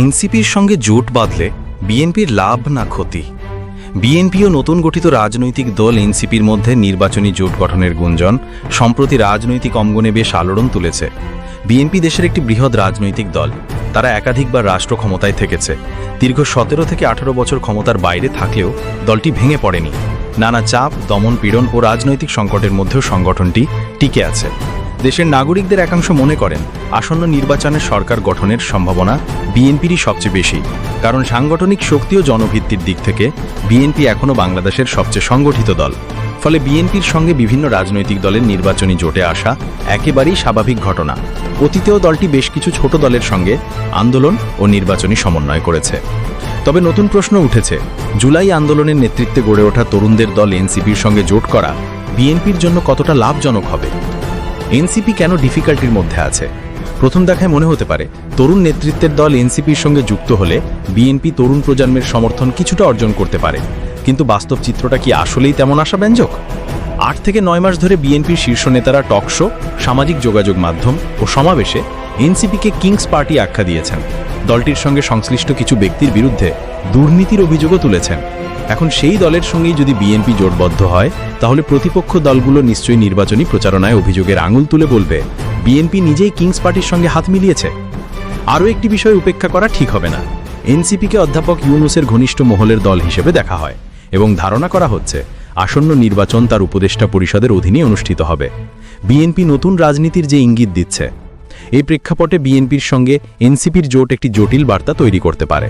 এনসিপির সঙ্গে জোট বাঁধলে বিএনপির লাভ না ক্ষতি। বিএনপি ও নতুন গঠিত রাজনৈতিক দল এনসিপির মধ্যে নির্বাচনী জোট গঠনের গুঞ্জন, সম্প্রতি রাজনৈতিক অঙ্গনে বেশ আলোড়ন তুলেছে। বিএনপি দেশের একটি বৃহৎ রাজনৈতিক দল। তারা একাধিকবার রাষ্ট্র ক্ষমতায় থেকেছে। দীর্ঘ সতেরো থেকে আঠারো বছর ক্ষমতার বাইরে থাকলেও দলটি ভেঙে পড়েনি। নানা চাপ, দমন পীড়ন ও রাজনৈতিক সংকটের মধ্যেও সংগঠনটি টিকে আছে। দেশের নাগরিকদের একাংশ মনে করেন, আসন্ন নির্বাচনে সরকার গঠনের সম্ভাবনা বিএনপিরই সবচেয়ে বেশি। কারণ সাংগঠনিক শক্তি ও জনভিত্তির দিক থেকে বিএনপি এখনও বাংলাদেশের সবচেয়ে সংগঠিত দল। ফলে বিএনপির সঙ্গে বিভিন্ন রাজনৈতিক দলের নির্বাচনী জোটে আসা একেবারেই স্বাভাবিক ঘটনা। অতীতেও দলটি বেশ কিছু ছোট দলের সঙ্গে আন্দোলন ও নির্বাচনী সমন্বয় করেছে। তবে নতুন প্রশ্ন উঠেছে, জুলাই আন্দোলনের নেতৃত্বে গড়ে ওঠা তরুণদের দল এনসিপির সঙ্গে জোট করা বিএনপির জন্য কতটা লাভজনক হবে? এনসিপি কেন ডিফিকাল্টির মধ্যে আছে? প্রথম দেখায় মনে হতে পারে, তরুণ নেতৃত্বের দল এনসিপির সঙ্গে যুক্ত হলে বিএনপি তরুণ প্রজন্মের সমর্থন কিছুটা অর্জন করতে পারে। কিন্তু বাস্তব চিত্রটা কি আসলেই তেমন আশাব্যঞ্জক? আট থেকে নয় মাস ধরে বিএনপির শীর্ষ নেতারা টকশো সামাজিক যোগাযোগ মাধ্যম ও সমাবেশে এনসিপিকে কিংস পার্টি আখ্যা দিয়েছেন। দলটির সঙ্গে সংশ্লিষ্ট কিছু ব্যক্তির বিরুদ্ধে দুর্নীতির অভিযোগও তুলেছেন। এখন সেই দলের সঙ্গেই যদি বিএনপি জোটবদ্ধ হয়, তাহলে প্রতিপক্ষ দলগুলো নিশ্চয়ই নির্বাচনী প্রচারণায় অভিযোগের আঙুল তুলে বলবে, বিএনপি নিজেই কিংস পার্টির সঙ্গে হাত মিলিয়েছে। আরও একটি বিষয় উপেক্ষা করা ঠিক হবে না। এনসিপিকে অধ্যাপক ইউনুসের ঘনিষ্ঠ মহলের দল হিসেবে দেখা হয় এবং ধারণা করা হচ্ছে, আসন্ন নির্বাচন তার উপদেষ্টা পরিষদের অধীনে অনুষ্ঠিত হবে। বিএনপি নতুন রাজনীতির যে ইঙ্গিত দিচ্ছে। এই প্রেক্ষাপটে বিএনপির সঙ্গে এনসিপির জোট একটি জটিল বার্তা তৈরি করতে পারে।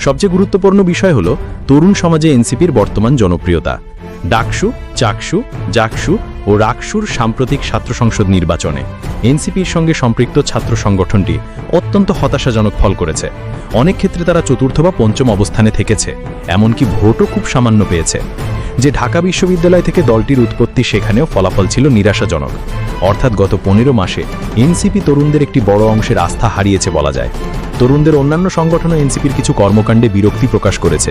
সবচেয়ে গুরুত্বপূর্ণ বিষয় হল তরুণ সমাজে এনসিপির বর্তমান জনপ্রিয়তা। ডাকসু, চাকসু, জাকসু ও রাকসুর সাম্প্রতিক ছাত্র সংসদ নির্বাচনে এনসিপির সঙ্গে সম্পৃক্ত ছাত্র সংগঠনটি অত্যন্ত হতাশাজনক ফল করেছে। অনেক ক্ষেত্রে তারা চতুর্থ বা পঞ্চম অবস্থানে থেকেছে, এমনকি ভোটও খুব সামান্য পেয়েছে। যে ঢাকা বিশ্ববিদ্যালয় থেকে দলটির উৎপত্তি সেখানেও ফলাফল ছিল নিরাশাজনক। অর্থাৎ গত পনেরো মাসে এনসিপি তরুণদের একটি বড় অংশের আস্থা হারিয়েছে বলা যায়। তরুণদের অন্যান্য সংগঠনও এনসিপির কিছু কর্মকাণ্ডে বিরক্তি প্রকাশ করেছে।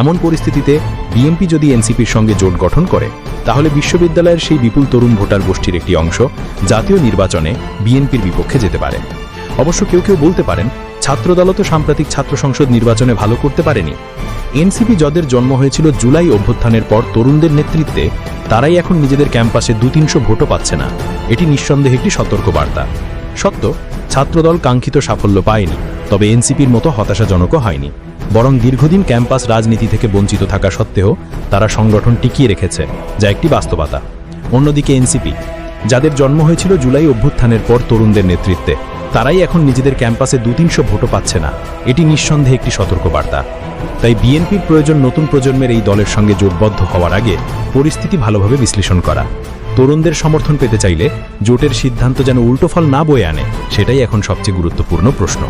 এমন পরিস্থিতিতে বিএনপি যদি এনসিপির সঙ্গে জোট গঠন করে, তাহলে বিশ্ববিদ্যালয়ের সেই বিপুল তরুণ ভোটার গোষ্ঠীর একটি অংশ জাতীয় নির্বাচনে বিএনপির বিপক্ষে যেতে পারে। অবশ্য কেউ কেউ বলতে পারেন, ছাত্রদলও তো সাম্প্রতিক ছাত্র সংসদ নির্বাচনে ভালো করতে পারেনি। এনসিপি যাদের জন্ম হয়েছিল জুলাই অভ্যুত্থানের পর তরুণদের নেতৃত্বে, তারাই এখন নিজেদের ক্যাম্পাসে দু তিনশো ভোটও পাচ্ছে না। এটি নিঃসন্দেহে একটি সতর্ক বার্তা সত্য, ছাত্রদল কাঙ্ক্ষিত সাফল্য পায়নি। তবে এনসিপির মতো হতাশাজনকও হয়নি। বরং দীর্ঘদিন ক্যাম্পাস রাজনীতি থেকে বঞ্চিত থাকা সত্ত্বেও তারা সংগঠন টিকিয়ে রেখেছে, যা একটি বাস্তবতা। অন্যদিকে এনসিপি, যাদের জন্ম হয়েছিল জুলাই অভ্যুত্থানের পর তরুণদের নেতৃত্বে, তারাই এখন নিজেদের ক্যাম্পাসে দু তিনশো ভোটও পাচ্ছে না। এটি নিঃসন্দেহে একটি সতর্কবার্তা। তাই বিএনপির প্রয়োজন নতুন প্রজন্মের এই দলের সঙ্গে জোটবদ্ধ হওয়ার আগে পরিস্থিতি ভালোভাবে বিশ্লেষণ করা। তরুণদের সমর্থন পেতে চাইলে জোটের সিদ্ধান্ত যেন উল্টো ফল না বয়ে আনে, সেটাই এখন সবচেয়ে গুরুত্বপূর্ণ প্রশ্ন।